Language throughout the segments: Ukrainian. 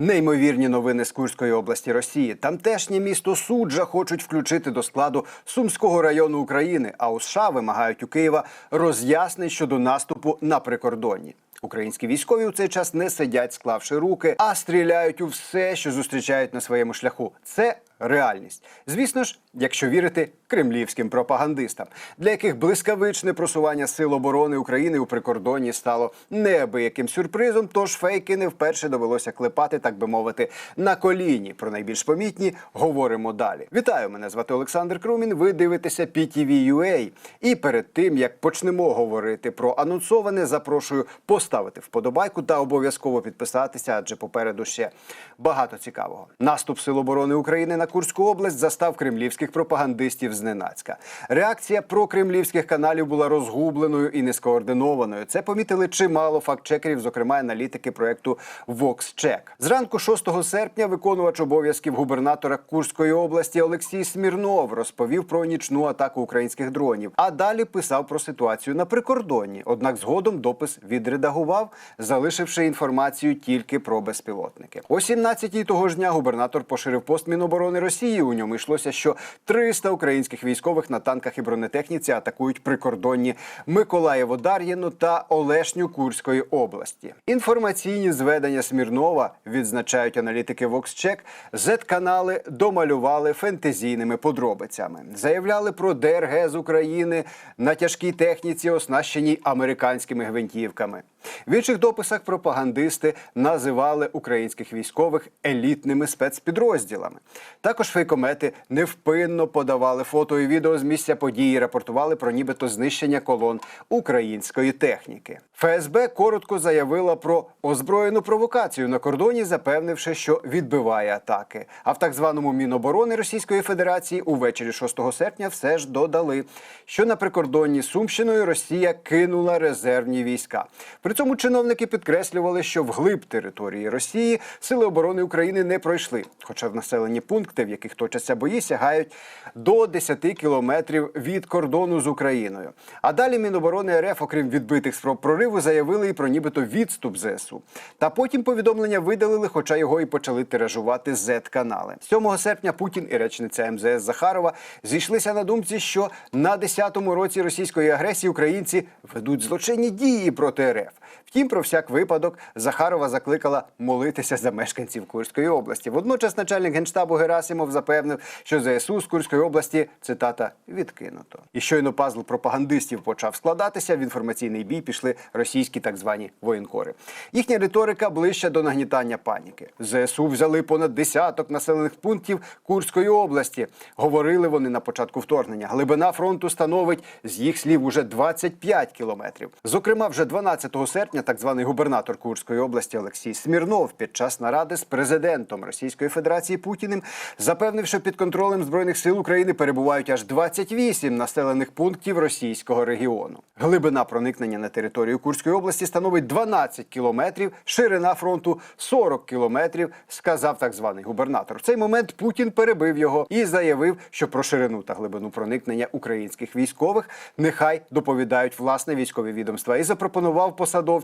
Неймовірні новини з Курської області Росії. Тамтешнє місто суджа хочуть включити до складу Сумського району України. А у США вимагають у Києва роз'яснень щодо наступу на прикордонні. Українські військові у цей час не сидять, склавши руки, а стріляють у все, що зустрічають на своєму шляху. Це реальність. Звісно ж, якщо вірити кремлівським пропагандистам, для яких блискавичне просування сил оборони України у прикордонні стало неабияким сюрпризом. Тож фейки не вперше довелося клепати, так би мовити, на коліні. Про найбільш помітні говоримо далі. Вітаю! Мене звати Олександр Крумін. Ви дивитеся PTV.UA. І перед тим як почнемо говорити про анонсоване, запрошую поставити вподобайку та обов'язково підписатися, адже попереду ще багато цікавого. Наступ сил оборони України на Курську область застав кремлівських пропагандистів зненацька. Реакція прокремлівських каналів була розгубленою і нескоординованою. Це помітили чимало фактчекерів, зокрема аналітики проекту VoxCheck. Зранку 6 серпня виконувач обов'язків губернатора Курської області Олексій Смірнов розповів про нічну атаку українських дронів. А далі писав про ситуацію на прикордонні. Однак згодом допис відредагував, залишивши інформацію тільки про безпілотники. О 17-й того ж дня губернатор поширив пост Міноборони Росії. У ньому йшлося, що 300 українських військових на танках і бронетехніці атакують прикордонні Миколаєво-Дар'їну та Олешню Курської області. Інформаційні зведення Смірнова відзначають аналітики VoxCheck, Z-канали домалювали фентезійними подробицями. Заявляли про ДРГ з України на тяжкій техніці, оснащеній американськими гвинтівками. В інших дописах пропагандисти називали українських військових елітними спецпідрозділами. Також фейкомети невпинно подавали фото і відео з місця події, рапортували про нібито знищення колон української техніки. ФСБ коротко заявила про озброєну провокацію на кордоні, запевнивши, що відбиває атаки. А в так званому Міноборони Російської Федерації увечері 6 серпня все ж додали, що на прикордонні Сумщиною Росія кинула резервні війська. При цьому чиновники підкреслювали, що вглиб території Росії сили оборони України не пройшли, хоча в населені пункти, в яких точаться бої, сягають до 10 кілометрів від кордону з Україною. А далі Міноборони РФ, окрім відбитих спроб прориву, заявили і про нібито відступ ЗСУ. Та потім повідомлення видалили, хоча його і почали тиражувати Z-канали. 7 серпня Путін і речниця МЗС Захарова зійшлися на думці, що на 10-му році російської агресії українці ведуть злочинні дії проти РФ. Втім, про всяк випадок Захарова закликала молитися за мешканців Курської області. Водночас начальник генштабу Герасимов запевнив, що ЗСУ з Курської області цитата відкинуто. І щойно пазл пропагандистів почав складатися. В інформаційний бій пішли російські так звані воєнкори. Їхня риторика ближча до нагнітання паніки. ЗСУ взяли понад десяток населених пунктів Курської області. Говорили вони на початку вторгнення. Глибина фронту становить з їх слів уже 25 кілометрів. Зокрема, вже 12 серпня так званий губернатор Курської області Олексій Смірнов під час наради з президентом Російської Федерації Путіним запевнив, що під контролем збройних сил України перебувають аж 28 населених пунктів російського регіону. Глибина проникнення на територію Курської області становить 12 кілометрів, ширина фронту 40 кілометрів, сказав так званий губернатор. В цей момент Путін перебив його і заявив, що про ширину та глибину проникнення українських військових нехай доповідають власне військові відомства і запропонував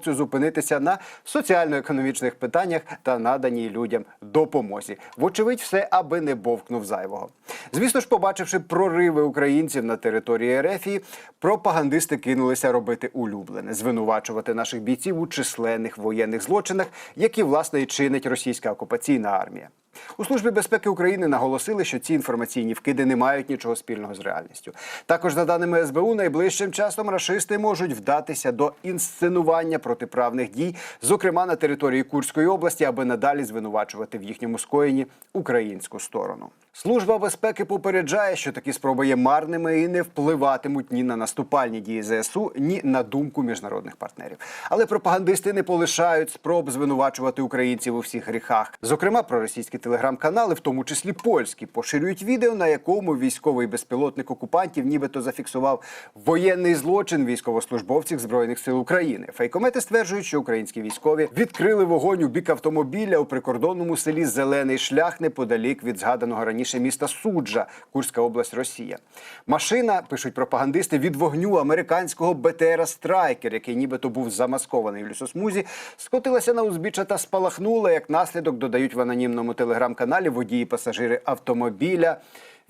посадовцю зупинитися на соціально-економічних питаннях та наданій людям допомозі. Вочевидь, все аби не бовкнув зайвого. Звісно ж, побачивши прориви українців на території Ерефії, пропагандисти кинулися робити улюблене, звинувачувати наших бійців у численних воєнних злочинах, які власне і чинить російська окупаційна армія. У службі безпеки України наголосили, що ці інформаційні вкиди не мають нічого спільного з реальністю. Також, за даними СБУ, найближчим часом рашисти можуть вдатися до інсценування протиправних дій, зокрема на території Курської області, аби надалі звинувачувати в їхньому скоєнні українську сторону. Служба безпеки попереджає, що такі спроби є марними і не впливатимуть ні на наступальні дії ЗСУ, ні на думку міжнародних партнерів. Але пропагандисти не полишають спроб звинувачувати українців у всіх гріхах, зокрема про російські телеграм-канали, в тому числі польські, поширюють відео, на якому військовий безпілотник окупантів нібито зафіксував воєнний злочин військовослужбовців збройних сил України. Фейкомети стверджують, що українські військові відкрили вогонь у бік автомобіля у прикордонному селі Зелений шлях неподалік від згаданого раніше міста Суджа, Курська область, Росія. Машина пишуть пропагандисти від вогню американського БТРа Страйкер, який нібито був замаскований в лісосмузі, скотилася на узбіччя та спалахнула. Як наслідок додають в анонімному телеграм-каналі водії пасажири автомобіля.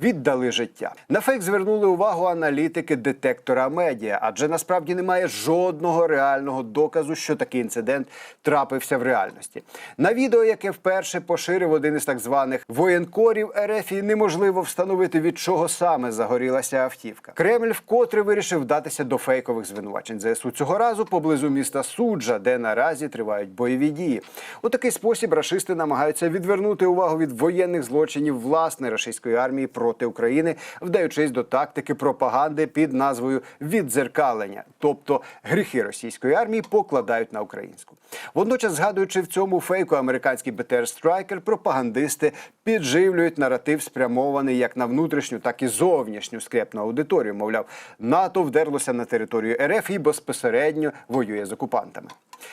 Віддали життя на фейк звернули увагу аналітики детектора медіа, адже насправді немає жодного реального доказу, що такий інцидент трапився в реальності. На відео, яке вперше поширив один із так званих воєнкорів РФ, неможливо встановити від чого саме загорілася автівка. Кремль вкотре вирішив вдатися до фейкових звинувачень ЗСУ цього разу поблизу міста Суджа, де наразі тривають бойові дії. У такий спосіб рашисти намагаються відвернути увагу від воєнних злочинів власної рашистської армії проти України, вдаючись до тактики пропаганди під назвою віддзеркалення, тобто гріхи російської армії покладають на українську. Водночас, згадуючи в цьому фейку американський БТР Страйкер, пропагандисти підживлюють наратив, спрямований як на внутрішню, так і зовнішню скрепну аудиторію. Мовляв, НАТО вдерлося на територію РФ і безпосередньо воює з окупантами.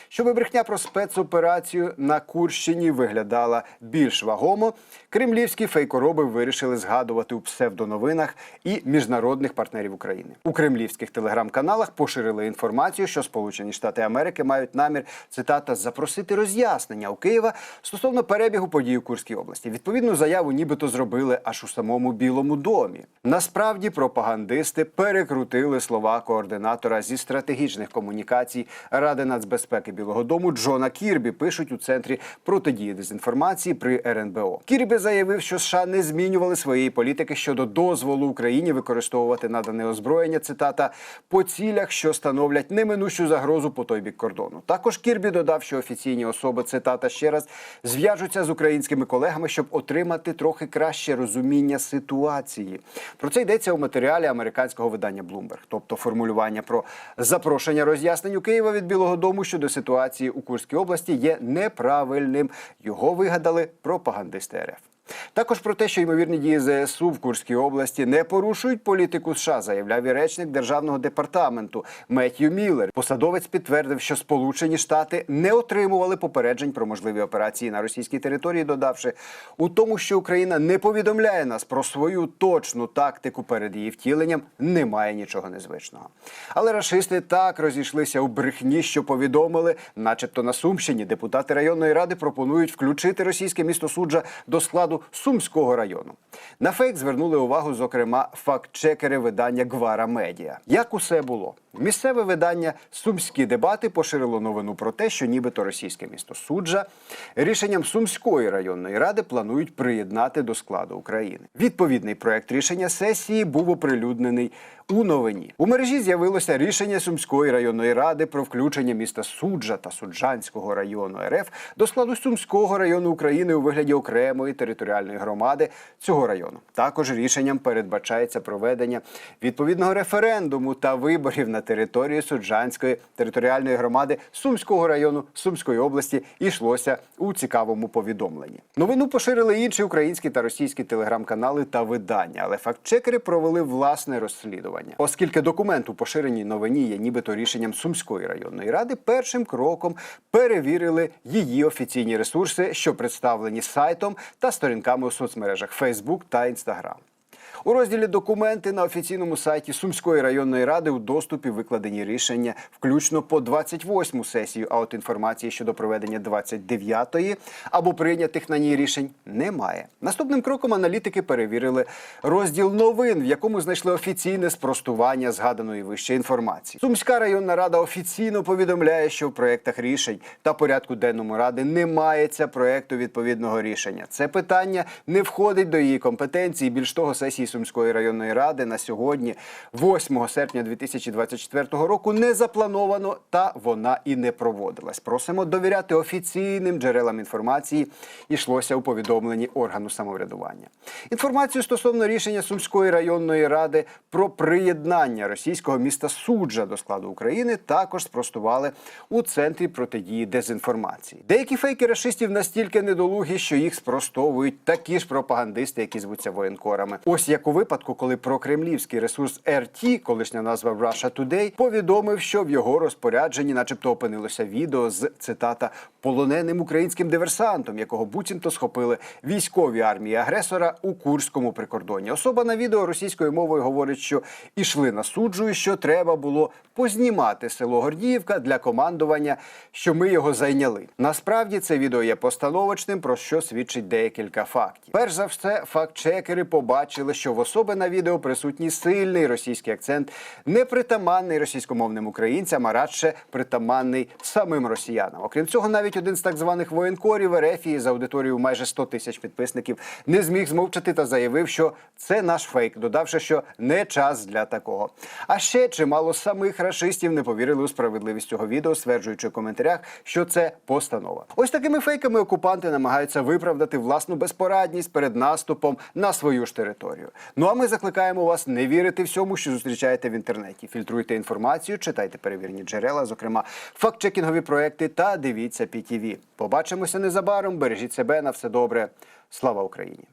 Щоб брехня про спецоперацію на Курщині виглядала більш вагомо, кремлівські фейкороби вирішили згадувати у псевдоновинах і міжнародних партнерів України. У кремлівських телеграм-каналах поширили інформацію, що Сполучені Штати Америки мають намір цитата запросити роз'яснення у Києва стосовно перебігу подій у Курській області. Відповідну заяву, нібито зробили аж у самому Білому домі. Насправді пропагандисти перекрутили слова координатора зі стратегічних комунікацій Ради нацбезпеки Білого Дому Джона Кірбі. Пишуть у центрі протидії дезінформації при РНБО. Кірбі заявив, що США не змінювали своєї політики щодо дозволу Україні використовувати надане озброєння. Цитата по цілях, що становлять неминущу загрозу по той бік кордону. Також Кірбі додав, що офіційні особи цитата ще раз зв'яжуться з українськими колегами, щоб отримати трохи краще розуміння ситуації. Про це йдеться у матеріалі американського видання Bloomberg. тобто формулювання про запрошення роз'яснень у Києва від Білого Дому щодо ситуації у Курській області є неправильним. Його вигадали пропагандисти РФ. Також про те, що ймовірні дії ЗСУ в Курській області не порушують політику США, заявляв і речник державного департаменту Меттью Міллер. Посадовець підтвердив, що Сполучені Штати не отримували попереджень про можливі операції на російській території, додавши у тому, що Україна не повідомляє нас про свою точну тактику перед її втіленням, немає нічого незвичного. Але рашисти так розійшлися у брехні, що повідомили, начебто на Сумщині, депутати районної ради пропонують включити російське місто суджа до складу Сумського району. На фейк звернули увагу, зокрема, факт-чекери видання Гвара Медіа. Як усе було? Місцеве видання Сумські дебати поширило новину про те, що нібито російське місто суджа рішенням Сумської районної ради планують приєднати до складу України. Відповідний проект рішення сесії був оприлюднений у новині. У мережі з'явилося рішення Сумської районної ради про включення міста Суджа та Суджанського району РФ до складу Сумського району України у вигляді окремої територіальної громади цього району. Також рішенням передбачається проведення відповідного референдуму та виборів на території Суджанської територіальної громади Сумського району Сумської області. Йшлося у цікавому повідомленні. Новину поширили інші українські та російські телеграм-канали та видання, але фактчекери провели власне розслідування, оскільки документ у поширеній новині є нібито рішенням Сумської районної ради. Першим кроком перевірили її офіційні ресурси, що представлені сайтом та сторінками у соцмережах Facebook та Instagram. У розділі документи на офіційному сайті Сумської районної ради у доступі викладені рішення, включно по 28-му сесію. А от інформації щодо проведення 29-ї або прийнятих на ній рішень немає. Наступним кроком аналітики перевірили розділ новин, в якому знайшли офіційне спростування згаданої вище інформації. Сумська районна рада офіційно повідомляє, що в проєктах рішень та порядку денному ради не мається проєкту відповідного рішення. Це питання не входить до її компетенції. Більш того, сесії Сумської районної ради на сьогодні, 8 серпня 2024 року, не заплановано та вона і не проводилась. Просимо довіряти офіційним джерелам інформації. Ішлося у повідомленні органу самоврядування. Інформацію стосовно рішення Сумської районної ради про приєднання російського міста Суджа до складу України також спростували у центрі протидії дезінформації. Деякі фейки рашистів настільки недолугі, що їх спростовують такі ж пропагандисти, які звуться воєнкорами. Ось як у випадку, коли прокремлівський ресурс RT, колишня назва Russia Today, повідомив, що в його розпорядженні, начебто, опинилося відео з цитата полоненим українським диверсантом, якого буцімто схопили військові армії агресора у Курському прикордонні. Особа на відео російською мовою говорить, що ішли на суджу, і що треба було познімати село Гордіївка для командування, що ми його зайняли. Насправді це відео є постановочним, про що свідчить декілька фактів. Перш за все, факт-чекери побачили, що в особи на відео присутній сильний російський акцент, непритаманний російськомовним українцям, а радше притаманний самим росіянам. Окрім цього, навіть один з так званих воєнкорів Ерефії з аудиторією майже 100 тисяч підписників не зміг змовчати та заявив, що це наш фейк, додавши, що не час для такого. А ще чимало самих рашистів не повірили у справедливість цього відео, стверджуючи в коментарях, що це постанова. Ось такими фейками окупанти намагаються виправдати власну безпорадність перед наступом на свою ж територію. Ну а ми закликаємо вас не вірити всьому, що зустрічаєте в інтернеті. Фільтруйте інформацію, читайте перевірні джерела, зокрема фактчекінгові проекти та дивіться ПІТІВІ. Побачимося незабаром. Бережіть себе на все добре. Слава Україні!